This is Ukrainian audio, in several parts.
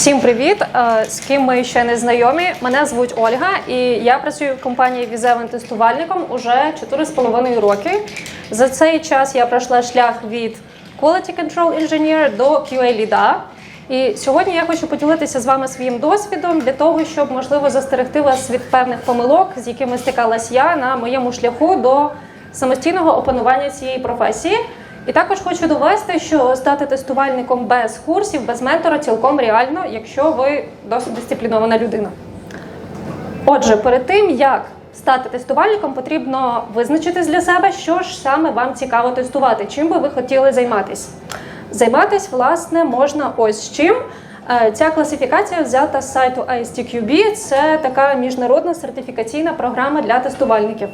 Всім привіт! Е, З ким ми ще не знайомі. Мене звуть Ольга, і я працюю в компанії візевим тестувальником уже 4,5 роки. За цей час я пройшла шлях від Quality Control Engineer до QA Lead. І сьогодні я хочу поділитися з вами своїм досвідом для того, щоб можливо застерегти вас від певних помилок, з якими стикалась я на моєму шляху до самостійного опанування цієї професії. І також хочу довести, що стати тестувальником без курсів, без ментора цілком реально, якщо ви досить дисциплінована людина. Отже, перед тим як стати тестувальником, потрібно визначити для себе, що ж саме вам цікаво тестувати, чим би ви хотіли займатися. Займатися, власне, можна ось чим. Е, Ця класифікація взята з сайту ISTQB. Це така міжнародна сертифікаційна програма для тестувальників.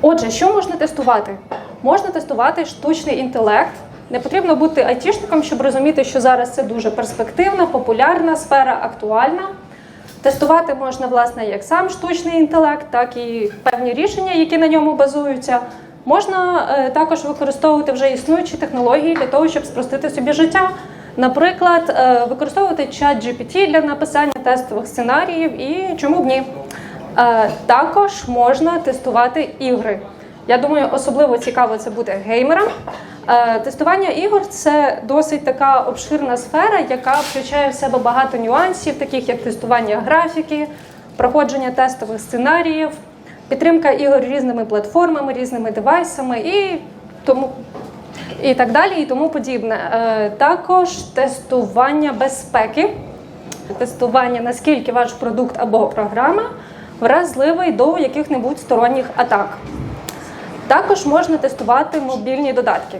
Отже, що можна тестувати? Можна тестувати штучний інтелект. Не потрібно бути айтішником, щоб розуміти, що зараз це дуже перспективна, популярна сфера, актуальна. Тестувати можна, власне, як сам штучний інтелект, так і певні рішення, які на ньому базуються. Можна е, також використовувати вже існуючі технології для того, щоб спростити собі життя. Наприклад, е, використовувати чат GPT для написання тестових сценаріїв і чому б ні. Е, Також можна тестувати ігри. Я думаю, особливо цікаво це буде геймерам. Е, Тестування ігор це досить така обширна сфера, яка включає в себе багато нюансів, таких як тестування графіки, проходження тестових сценаріїв, підтримка ігор різними платформами, різними девайсами і тому. І так далі, і тому подібне. Е, Також тестування безпеки, тестування, наскільки ваш продукт або програма вразливий до яких-небудь сторонніх атак. Також можна тестувати мобільні додатки.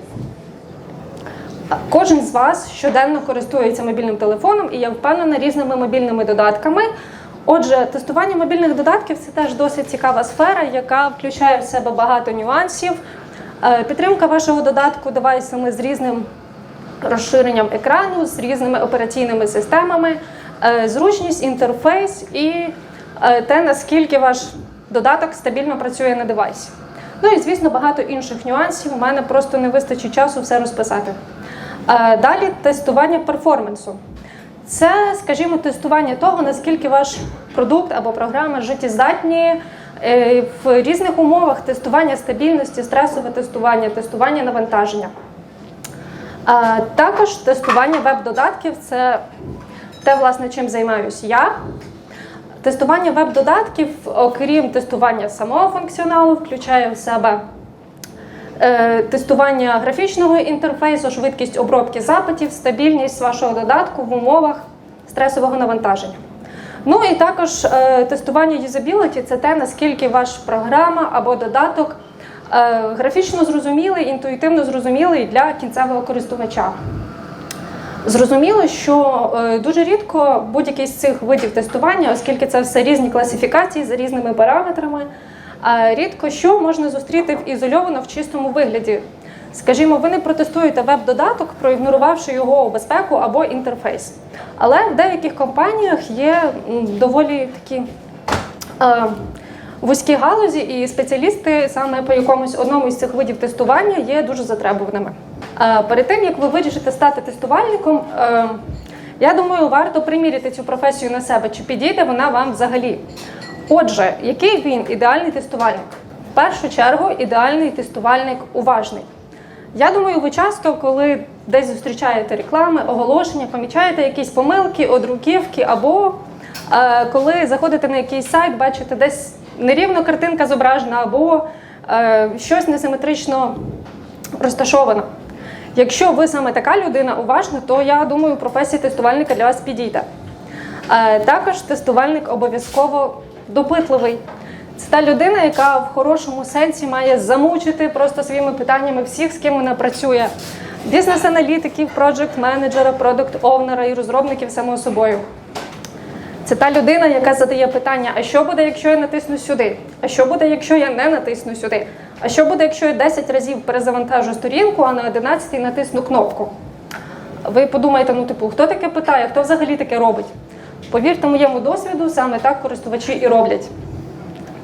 Кожен з вас щоденно користується мобільним телефоном, і я впевнена різними мобільними додатками. Отже, тестування мобільних додатків це теж досить цікава сфера, яка включає в себе багато нюансів. Е, Підтримка вашого додатку девайсами з різним розширенням екрану, з різними операційними системами, е, зручність, інтерфейс і е, те, наскільки ваш додаток стабільно працює на девайсі. Ну і звісно, багато інших нюансів. У мене просто не вистачить часу все розписати. Е, Далі тестування перформансу. Це, скажімо, тестування того, наскільки ваш продукт або програма життєздатні е, в різних умовах тестування стабільності, стресове тестування, тестування навантаження. Е, Також тестування веб-додатків це те, власне, чим займаюся я. Тестування веб-додатків, окрім тестування самого функціоналу, включає в себе е, тестування графічного інтерфейсу, швидкість обробки запитів, стабільність вашого додатку в умовах стресового навантаження. Ну і також е, тестування юзабіліті це те, наскільки ваша програма або додаток е, графічно зрозумілий, інтуїтивно зрозумілий для кінцевого користувача. Зрозуміло, що е, дуже рідко будь-який з цих видів тестування, оскільки це все різні класифікації за різними параметрами, рідко що можна зустріти в ізольовано в чистому вигляді. Скажімо, ви не протестуєте веб-додаток, проігнорувавши його безпеку або інтерфейс. Але в деяких компаніях є доволі такі е, вузькі галузі, і спеціалісти саме по якомусь одному із цих видів тестування є дуже затребуваними. Перед тим як ви вирішите стати тестувальником, е, я думаю, варто приміряти цю професію на себе, чи підійде вона вам взагалі. Отже, який він ідеальний тестувальник? В першу чергу, ідеальний тестувальник уважний. Я думаю, ви часто, коли десь зустрічаєте реклами, оголошення, помічаєте якісь помилки, одруківки, або е, коли заходите на якийсь сайт, бачите десь нерівно картинка зображена, або е, щось несиметрично розташовано. Якщо ви саме така людина уважна, то я думаю, професія тестувальника для вас підійде. Е, Також тестувальник обов'язково допитливий. Це та людина, яка в хорошому сенсі має замучити просто своїми питаннями всіх, з ким вона працює. Бізнес-аналітиків, проджект-менеджера, продукт-овнера і розробників само собою. Це та людина, яка задає питання: а що буде, якщо я натисну сюди? А що буде, якщо я не натисну сюди? А що буде, якщо я 10 разів перезавантажу сторінку, а на 11 натисну кнопку? Ви подумаєте, ну типу, хто таке питає, хто взагалі таке робить? Повірте моєму досвіду, саме так користувачі і роблять.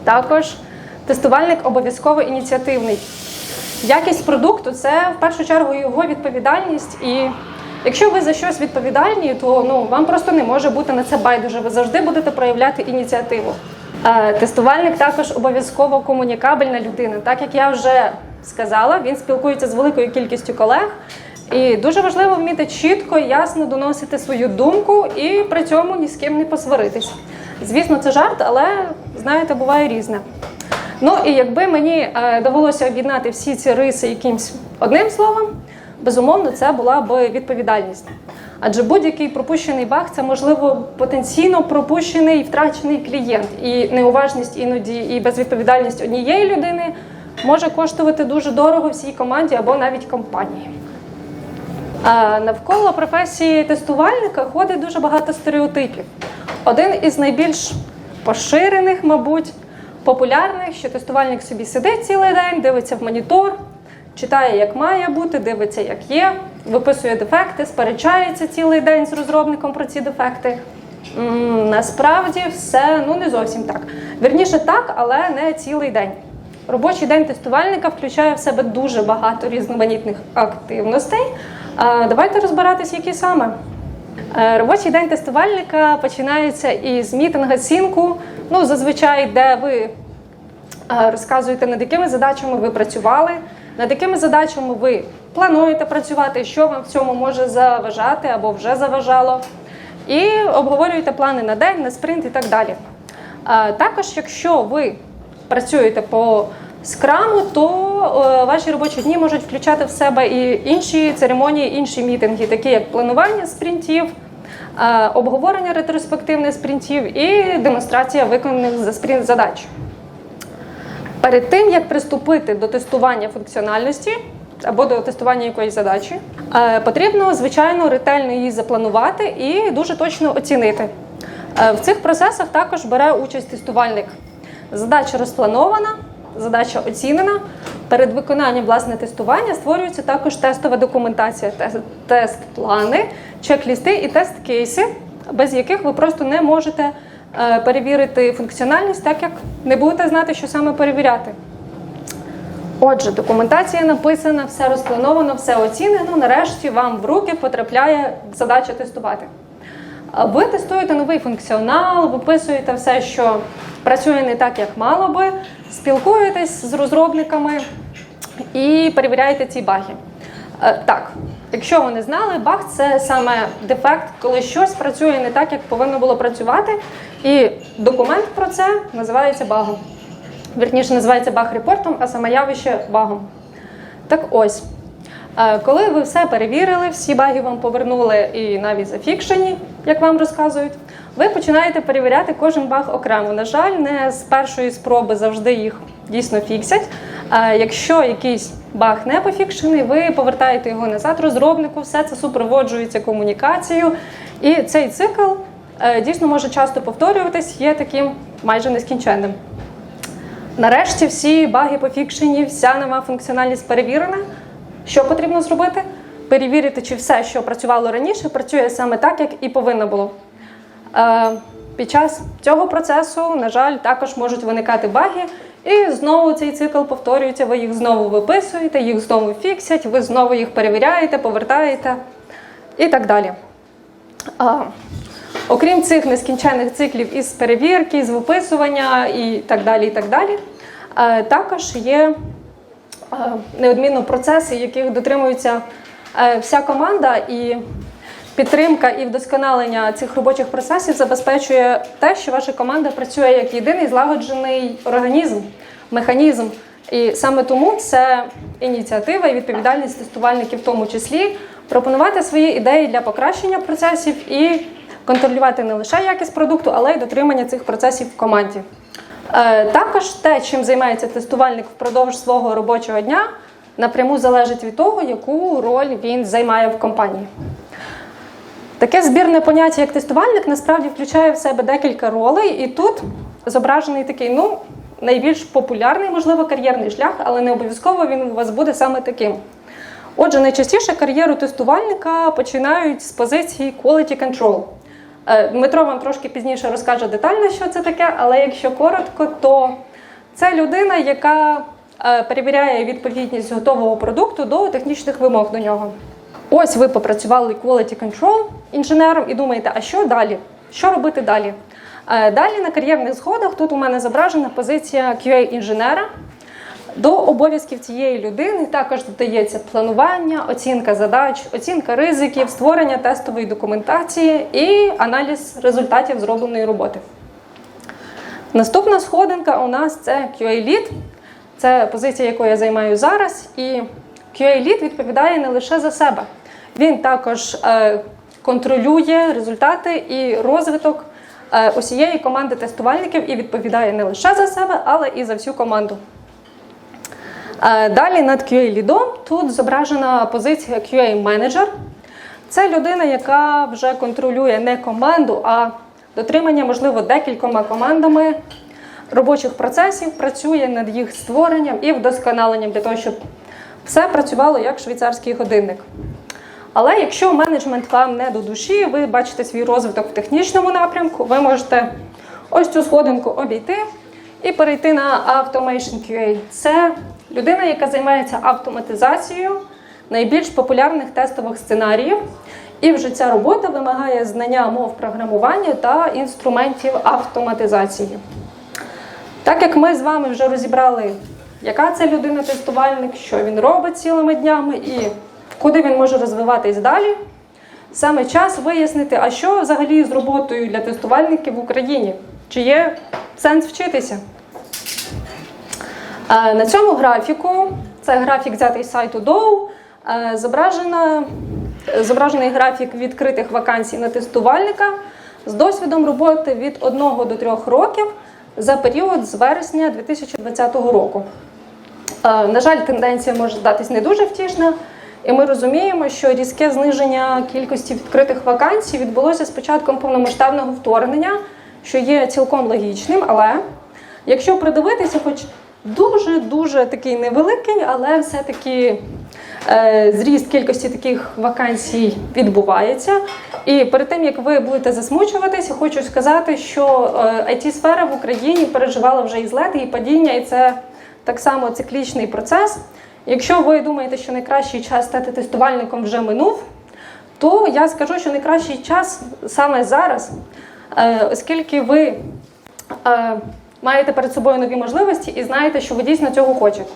Також тестувальник обов'язково ініціативний. Якість продукту це в першу чергу його відповідальність і Якщо ви за щось відповідальні, то ну вам просто не може бути на це байдуже. Ви завжди будете проявляти ініціативу. Е, Тестувальник також обов'язково комунікабельна людина. Так як я вже сказала, він спілкується з великою кількістю колег. І дуже важливо вміти чітко і ясно доносити свою думку і при цьому ні з ким не посваритись. Звісно, це жарт, але знаєте, буває різне. Ну і якби мені е, довелося об'єднати всі ці риси якимсь одним словом, безумовно, це була б відповідальність. Адже будь-який пропущений баг це можливо потенційно пропущений і втрачений клієнт. І неуважність іноді і безвідповідальність однієї людини може коштувати дуже дорого всій команді або навіть компанії. А навколо професії тестувальника ходить дуже багато стереотипів. Один із найбільш поширених, мабуть, популярних, що тестувальник собі сидить цілий день, дивиться в монітор, читає, як має бути, дивиться, як є, виписує дефекти, сперечається цілий день з розробником про ці дефекти. Насправді все ну не зовсім так. Вірніше так, але не цілий день. Робочий день тестувальника включає в себе дуже багато різноманітних активностей. Давайте розбиратись, які саме. Е, Робочий день тестувальника починається із мітинга сінку, ну зазвичай, де ви е, розказуєте, над якими задачами ви працювали, над якими задачами ви плануєте працювати, що вам в цьому може заважати або вже заважало. І обговорюєте плани на день, на спринт і так далі. Також, якщо ви працюєте по скраму, то е, ваші робочі дні можуть включати в себе і інші церемонії, інші мітинги, такі як планування спринтів, обговорення ретроспективних спринтів і демонстрація виконаних за спринт задач. Перед тим як приступити до тестування функціональності або до тестування якоїсь задачі, е, потрібно звичайно ретельно її запланувати і дуже точно оцінити. Е, В цих процесах також бере участь тестувальник. Задача розпланована, задача оцінена. Перед виконанням власне тестування створюється також тестова документація, тест- тест-плани, чек-лісти і тест-кейси, без яких ви просто не можете перевірити функціональність, так як не будете знати, що саме перевіряти. Отже, документація написана, все розплановано, все оцінено. Нарешті вам в руки потрапляє задача тестувати. Ви тестуєте новий функціонал, виписуєте все, що працює не так, як мало би, спілкуєтесь з розробниками і перевіряєте ці баги. Е, Так, якщо ви не знали, баг це саме дефект, коли щось працює не так, як повинно було працювати, і документ про це називається багом. Вірніше називається баг-репортом, а саме явище багом. Так ось, е, коли ви все перевірили, всі баги вам повернули і навіть зафікшені, як вам розказують, ви починаєте перевіряти кожен баг окремо. На жаль, не з першої спроби завжди їх дійсно фіксять. Е, Якщо якийсь баг не пофікшений, ви повертаєте його назад розробнику, все це супроводжується комунікацією. І цей цикл е, дійсно може часто повторюватись, є таким майже нескінченним. Нарешті всі баги пофікшені, вся нова функціональність перевірена. Що потрібно зробити? Перевірити, чи все, що працювало раніше, працює саме так, як і повинно було. Е, Під час цього процесу, на жаль, також можуть виникати баги, і знову цей цикл повторюється. Ви їх знову виписуєте, їх знову фіксять, ви знову їх перевіряєте, повертаєте і так далі. А, Окрім цих нескінченних циклів із перевірки, з виписування і так далі, і так далі, е, також є е, неодмінно процеси, яких дотримується е, вся команда, і підтримка і вдосконалення цих робочих процесів забезпечує те, що ваша команда працює як єдиний злагоджений організм, механізм. І саме тому це ініціатива і відповідальність тестувальників, в тому числі, пропонувати свої ідеї для покращення процесів і контролювати не лише якість продукту, але й дотримання цих процесів в команді. Е, Також те, чим займається тестувальник впродовж свого робочого дня, напряму залежить від того, яку роль він займає в компанії. Таке збірне поняття, як тестувальник, насправді включає в себе декілька ролей, і тут зображений такий, ну, найбільш популярний, можливо, кар'єрний шлях, але не обов'язково він у вас буде саме таким. Отже, найчастіше кар'єру тестувальника починають з позиції quality control. Е, Дмитро вам трошки пізніше розкаже детально, що це таке, але якщо коротко, то це людина, яка е, перевіряє відповідність готового продукту до технічних вимог до нього. Ось ви попрацювали quality control інженером і думаєте, а що далі? Що робити далі? Е, Далі на кар'єрних сходах тут у мене зображена позиція QA-інженера. До обов'язків цієї людини також додається планування, оцінка задач, оцінка ризиків, створення тестової документації і аналіз результатів зробленої роботи. Наступна сходинка у нас це QA-лід. Це позиція, якою я займаю зараз. І QA-лід відповідає не лише за себе. Він також е, контролює результати і розвиток е, усієї команди тестувальників і відповідає не лише за себе, але і за всю команду. Е, Далі над QA-лідом тут зображена позиція QA-менеджер. Це людина, яка вже контролює не команду, а дотримання, можливо, декількома командами робочих процесів, працює над їх створенням і вдосконаленням для того, щоб все працювало як швейцарський годинник. Але якщо менеджмент вам не до душі, ви бачите свій розвиток в технічному напрямку, ви можете ось цю сходинку обійти і перейти на Automation QA. Це людина, яка займається автоматизацією найбільш популярних тестових сценаріїв. І вже ця робота вимагає знання мов програмування та інструментів автоматизації. Так як ми з вами вже розібрали, яка це людина-тестувальник, що він робить цілими днями і куди він може розвиватись далі, саме час вияснити, а що взагалі з роботою для тестувальників в Україні? Чи є сенс вчитися? Е, На цьому графіку, це графік взятий з сайту Dow, е, зображена, зображений графік відкритих вакансій на тестувальника з досвідом роботи від 1 до 3 років за період з вересня 2020 року. Е, На жаль, тенденція може здатись не дуже втішна, і ми розуміємо, що різке зниження кількості відкритих вакансій відбулося з початком повномасштабного вторгнення, що є цілком логічним. Але якщо придивитися, хоч дуже-дуже такий невеликий, але все-таки е, зріст кількості таких вакансій відбувається. І перед тим як ви будете засмучуватися, хочу сказати, що it сфера в Україні переживала вже і злети, і падіння, і це так само циклічний процес. Якщо ви думаєте, що найкращий час стати тестувальником вже минув, то я скажу, що найкращий час саме зараз, е, оскільки ви е, маєте перед собою нові можливості і знаєте, що ви дійсно цього хочете.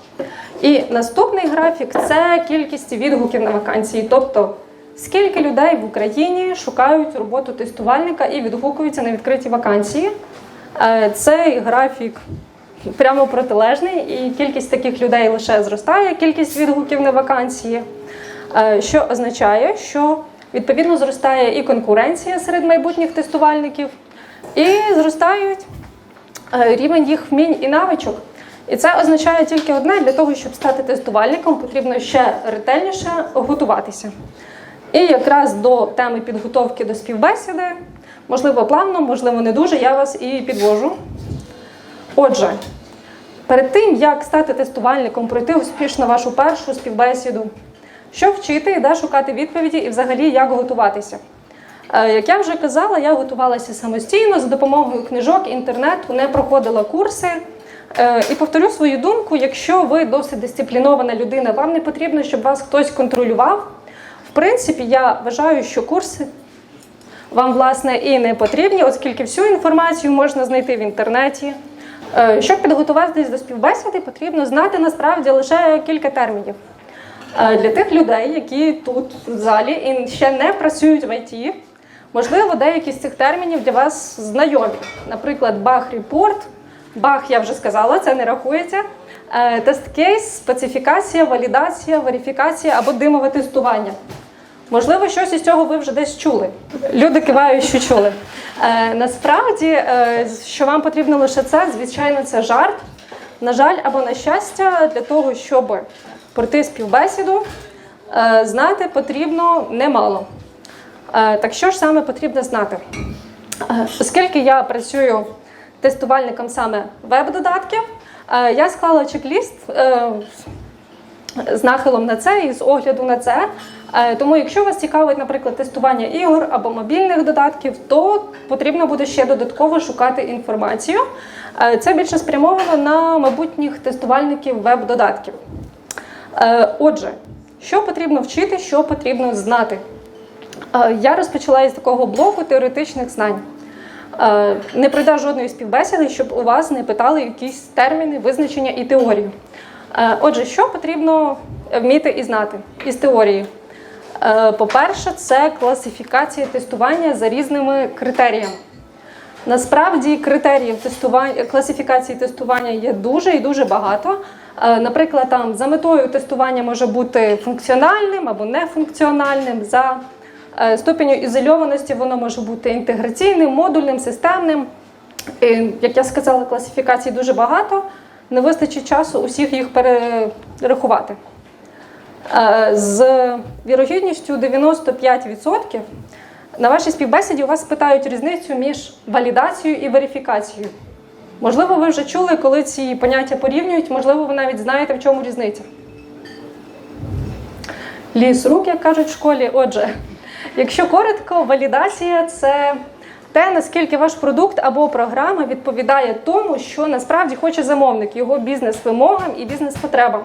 І наступний графік це кількість відгуків на вакансії, тобто скільки людей в Україні шукають роботу тестувальника і відгукуються на відкриті вакансії. Е, Цей графік прямо протилежний, і кількість таких людей лише зростає, кількість відгуків на вакансії, Е, що означає, що відповідно зростає і конкуренція серед майбутніх тестувальників, і зростають е, рівень їх вмінь і навичок. І це означає тільки одне: для того, щоб стати тестувальником, потрібно ще ретельніше готуватися. І якраз до теми підготовки до співбесіди, можливо, плавно, можливо, не дуже, я вас і підвожу. Отже, перед тим, як стати тестувальником, пройти успішно вашу першу співбесіду, що вчити де шукати відповіді, і взагалі як готуватися. Е, Як я вже казала, я готувалася самостійно за допомогою книжок, інтернету, не проходила курси. Е, І повторю свою думку: якщо ви досить дисциплінована людина, вам не потрібно, щоб вас хтось контролював. В принципі, я вважаю, що курси вам власне і не потрібні, оскільки всю інформацію можна знайти в інтернеті. Е, Щоб підготуватись до співбесіди, потрібно знати насправді лише кілька термінів. Е, Для тих людей, які тут в залі і ще не працюють в ІТ, можливо, деякі з цих термінів для вас знайомі. Наприклад, баг-репорт, баг, я вже сказала, це не рахується. Тест-кейс, специфікація, валідація, верифікація або димове тестування. Можливо, щось із цього ви вже десь чули. Люди кивають, що чули. Е, насправді, е, що вам потрібно лише це, звичайно, це жарт. На жаль, або на щастя, для того, щоб пройти співбесіду, е, знати потрібно немало. Е, так що ж саме потрібно знати? Е, Оскільки я працюю тестувальником саме веб-додатків, е, я склала чек-ліст е, з нахилом на це і з огляду на це. Е, Тому, якщо вас цікавить, наприклад, тестування ігор або мобільних додатків, то потрібно буде ще додатково шукати інформацію. Е, Це більше спрямовано на майбутніх тестувальників веб-додатків. Е, Отже, що потрібно вчити, що потрібно знати. Я розпочала із такого блоку теоретичних знань. Не пройде жодної співбесіди, щоб у вас не питали якісь терміни, визначення і теорію. Е, Отже, що потрібно вміти і знати із теорії? Е, По-перше, це класифікація тестування за різними критеріями. Насправді критеріїв тестування класифікації тестування є дуже і дуже багато. Е, Наприклад, там за метою тестування може бути функціональним або нефункціональним. За е, ступеню ізольованості воно може бути інтеграційним, модульним, системним. І, як я сказала, класифікацій дуже багато. Не вистачить часу усіх їх перерахувати. Е, З вірогідністю 95% на вашій співбесіді у вас питають різницю між валідацією і верифікацією. Можливо, ви вже чули, коли ці поняття порівнюють, можливо, ви навіть знаєте, в чому різниця. Ліс рук, як кажуть в школі. Отже, якщо коротко, валідація це те, наскільки ваш продукт або програма відповідає тому, що насправді хоче замовник, його бізнес-вимогам і бізнес-потребам.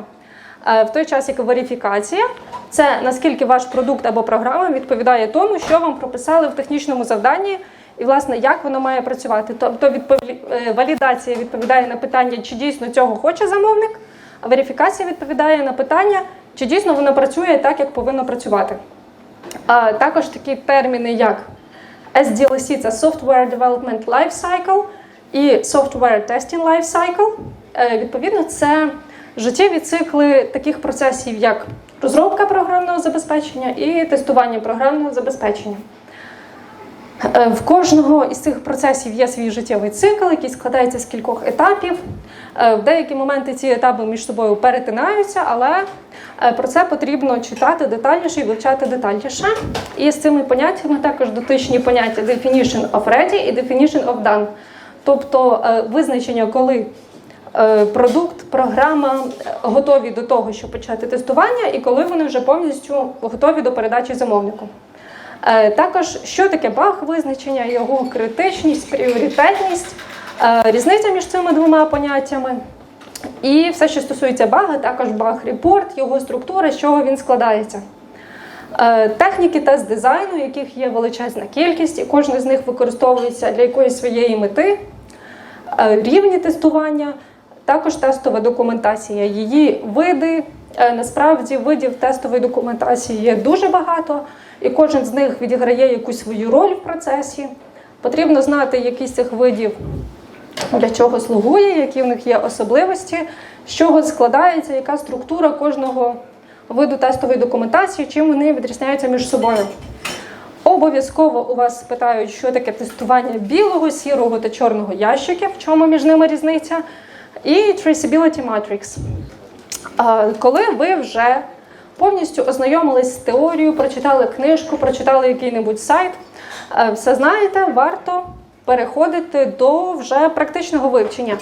Е, В той час, як верифікація, це наскільки ваш продукт або програма відповідає тому, що вам прописали в технічному завданні, і власне як воно має працювати. Тобто відпові- е, валідація відповідає на питання, чи дійсно цього хоче замовник, а верифікація відповідає на питання, чи дійсно воно працює так, як повинно працювати. А також такі терміни, як SDLC – це Software Development Life і Software Testing Life. Е, Відповідно, це життєві цикли таких процесів, як розробка програмного забезпечення і тестування програмного забезпечення. Е, В кожного із цих процесів є свій життєвий цикл, який складається з кількох етапів. Е, В деякі моменти ці етапи між собою перетинаються, але е, про це потрібно читати детальніше і вивчати детальніше. І з цими поняттями також дотичні поняття definition of ready і definition of done. Тобто визначення, коли продукт, програма е, готові до того, щоб почати тестування, і коли вони вже повністю готові до передачі замовнику. Е, Також що таке баг визначення, його критичність, пріоритетність, е, різниця між цими двома поняттями. І все, що стосується бага, також баг-репорт, його структура, з чого він складається. Е, Техніки тест дизайну, яких є величезна кількість, і кожен з них використовується для якоїсь своєї мети. Е, Рівні тестування, також тестова документація, її види. Е, Насправді видів тестової документації є дуже багато, і кожен з них відіграє якусь свою роль в процесі. Потрібно знати, які з цих видів для чого слугує, які в них є особливості, з чого складається, яка структура кожного виду тестової документації, чим вони відрізняються між собою. Обов'язково у вас питають, що таке тестування білого, сірого та чорного ящиків, в чому між ними різниця, і Traceability Matrix. Коли ви вже повністю ознайомились з теорією, прочитали книжку, прочитали який-небудь сайт, е, все знаєте, варто переходити до вже практичного вивчення.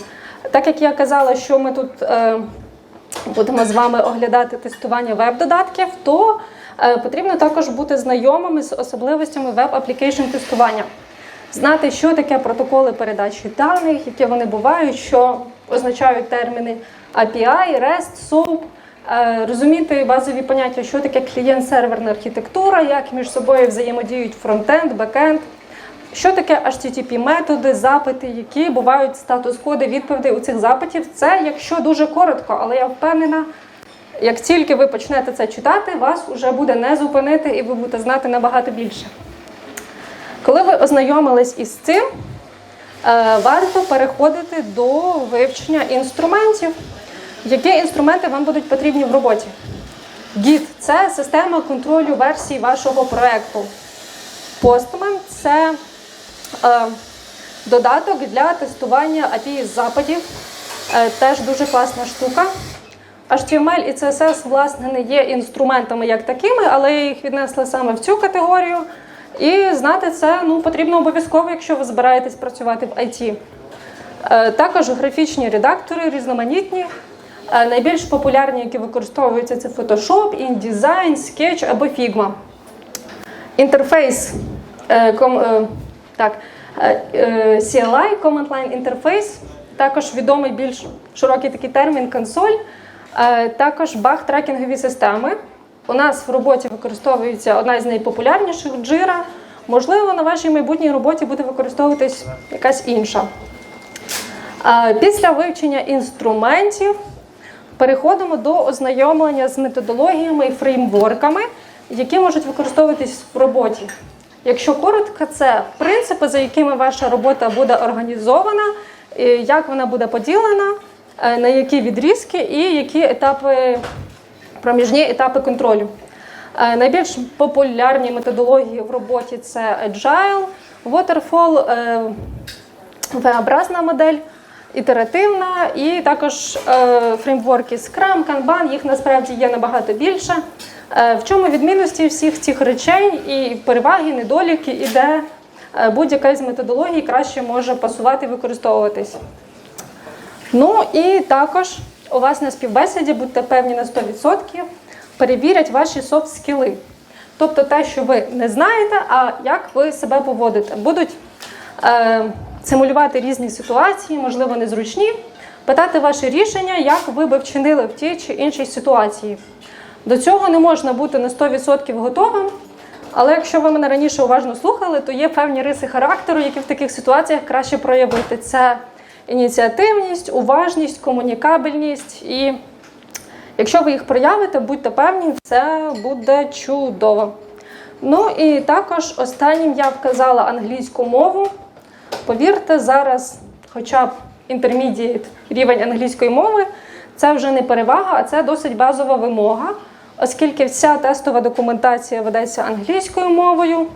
Так як я казала, що ми тут е, будемо з вами оглядати тестування веб-додатків, то е, потрібно також бути знайомими з особливостями веб-аплікейшн тестування. Знати, що таке протоколи передачі даних, які вони бувають, що означають терміни API, REST, SOAP, е, розуміти базові поняття, що таке клієнт-серверна архітектура, як між собою взаємодіють фронтенд, бекенд, що таке HTTP методи, запити, які бувають статус-коди відповідей у цих запитів. Це якщо дуже коротко, але я впевнена, як тільки ви почнете це читати, вас вже буде не зупинити і ви будете знати набагато більше. Коли ви ознайомились із цим, е, варто переходити до вивчення інструментів. Які інструменти вам будуть потрібні в роботі? Git – це система контролю версій вашого проєкту. Postman – це е, додаток для тестування API запитів. Е, теж дуже класна штука. HTML і CSS, власне, не є інструментами як такими, але їх віднесла саме в цю категорію. І знати це ну, потрібно обов'язково, якщо ви збираєтесь працювати в IT. Е, Також графічні редактори різноманітні. Е, Найбільш популярні, які використовуються, це Photoshop, InDesign, Sketch або Figma. Інтерфейс е, так, CLI, Command Line Interface, також відомий більш широкий такий термін консоль, також баг-трекінгові системи. У нас в роботі використовується одна з найпопулярніших джира. Можливо, на вашій майбутній роботі буде використовуватись якась інша. Після вивчення інструментів переходимо до ознайомлення з методологіями і фреймворками, які можуть використовуватись в роботі. Якщо коротко, це принципи, за якими ваша робота буде організована, як вона буде поділена, е, на які відрізки і які етапи, проміжні етапи контролю. Е, Найбільш популярні методології в роботі це Agile, Waterfall, е, V-образна модель, ітеративна і також е, фреймворки Scrum, Kanban, їх насправді є набагато більше. В чому відмінності всіх цих речей і переваги, недоліки, і де будь-яка з методологій краще може пасувати і використовуватись. Ну і також у вас на співбесіді будьте певні на 100%, перевірять ваші софт скіли. Тобто те, що ви не знаєте, а як ви себе поводите. Будуть е, симулювати різні ситуації, можливо, незручні, питати ваші рішення, як ви би вчинили в тій чи іншій ситуації. До цього не можна бути на 100% готовим, але якщо ви мене раніше уважно слухали, то є певні риси характеру, які в таких ситуаціях краще проявити. Це ініціативність, уважність, комунікабельність. І якщо ви їх проявите, будьте певні, це буде чудово. Ну і також останнім я вказала англійську мову. Повірте, зараз, хоча б intermediate рівень англійської мови, це вже не перевага, а це досить базова вимога, оскільки вся тестова документація ведеться англійською мовою.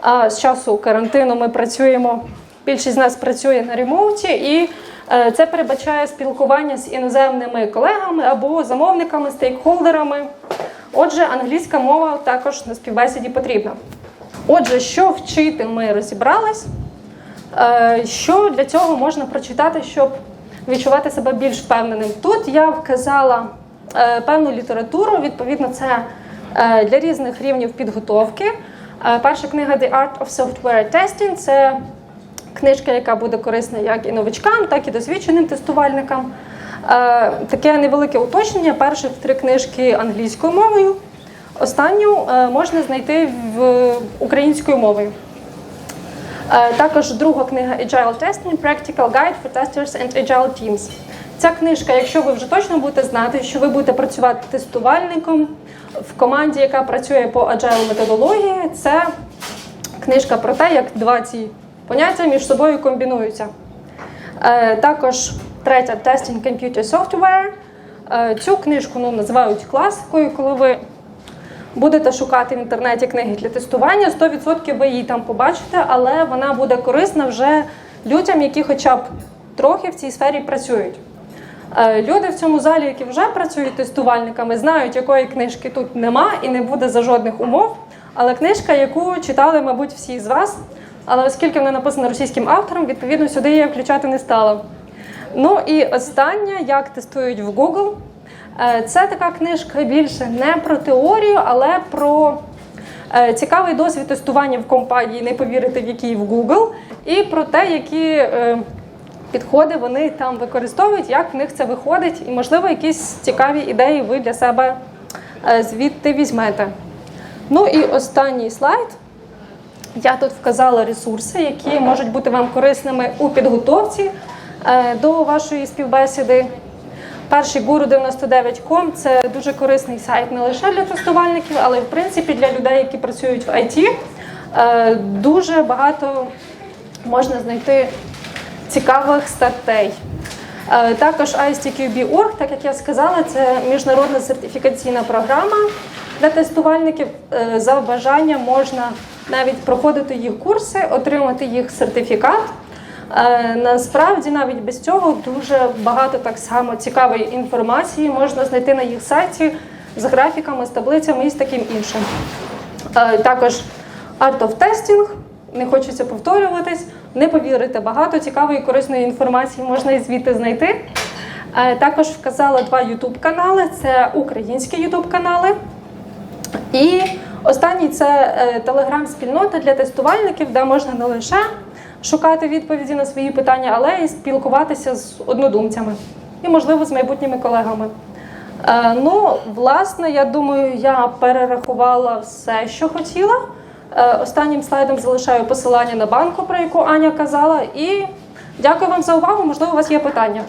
А з часу карантину ми працюємо, більшість з нас працює на ремоуті, і е, це передбачає спілкування з іноземними колегами або замовниками, стейкхолдерами. Отже, англійська мова також на співбесіді потрібна. Отже, що вчити, ми розібрались. Е, Що для цього можна прочитати, щоб відчувати себе більш впевненим? Тут я вказала е, певну літературу, відповідно, це для різних рівнів підготовки. Перша книга The Art of Software Testing це книжка, яка буде корисна як і новичкам, так і досвідченим тестувальникам. Е, Таке невелике уточнення. Перших три книжки англійською мовою. Останню е, можна знайти в українською мовою. Е, Також друга книга Agile Testing Practical Guide for Testers and Agile Teams. Ця книжка, якщо ви вже точно будете знати, що ви будете працювати тестувальником в команді, яка працює по agile методології, це книжка про те, як два ці поняття між собою комбінуються. Е, Також третя Testing Computer Software. Е, Цю книжку ну, називають класикою, коли ви будете шукати в інтернеті книги для тестування, 100% ви її там побачите, але вона буде корисна вже людям, які хоча б трохи в цій сфері працюють. Е, Люди в цьому залі, які вже працюють тестувальниками, знають, якої книжки тут нема і не буде за жодних умов. Але книжка, яку читали, мабуть, всі з вас. Але оскільки вона написана російським автором, відповідно сюди я включати не стала. Ну і останнє, як тестують в Google. Е, Це така книжка більше не про теорію, але про е, цікавий досвід тестування в компанії, не повірите, в якій в Google, і про те, які е, підходи вони там використовують, як в них це виходить, і, можливо, якісь цікаві ідеї ви для себе звідти візьмете. Ну і останній слайд. Я тут вказала ресурси, які можуть бути вам корисними у підготовці е, до вашої співбесіди. Перший guru99.com – це дуже корисний сайт не лише для тестувальників, але й в принципі для людей, які працюють в IT. Е, Дуже багато можна знайти цікавих статей. Е, Також ISTQB.org, так як я сказала, це міжнародна сертифікаційна програма для тестувальників. Е, За бажанням можна навіть проходити їх курси, отримати їх сертифікат. Е, Насправді, навіть без цього дуже багато так само цікавої інформації можна знайти на їх сайті з графіками, з таблицями і з таким іншим. Е, Також Art of Testing, не хочеться повторюватись, не повірите, багато цікавої корисної інформації можна і звідти знайти. Також вказала два YouTube канали: це українські YouTube канали. І останній це е, телеграм-спільнота для тестувальників, де можна не лише шукати відповіді на свої питання, але й спілкуватися з однодумцями і, можливо, з майбутніми колегами. Е, ну, власне, я думаю, я перерахувала все, що хотіла. Е, останнім слайдом залишаю посилання на банку, про яку Аня казала. І дякую вам за увагу. Можливо, у вас є питання.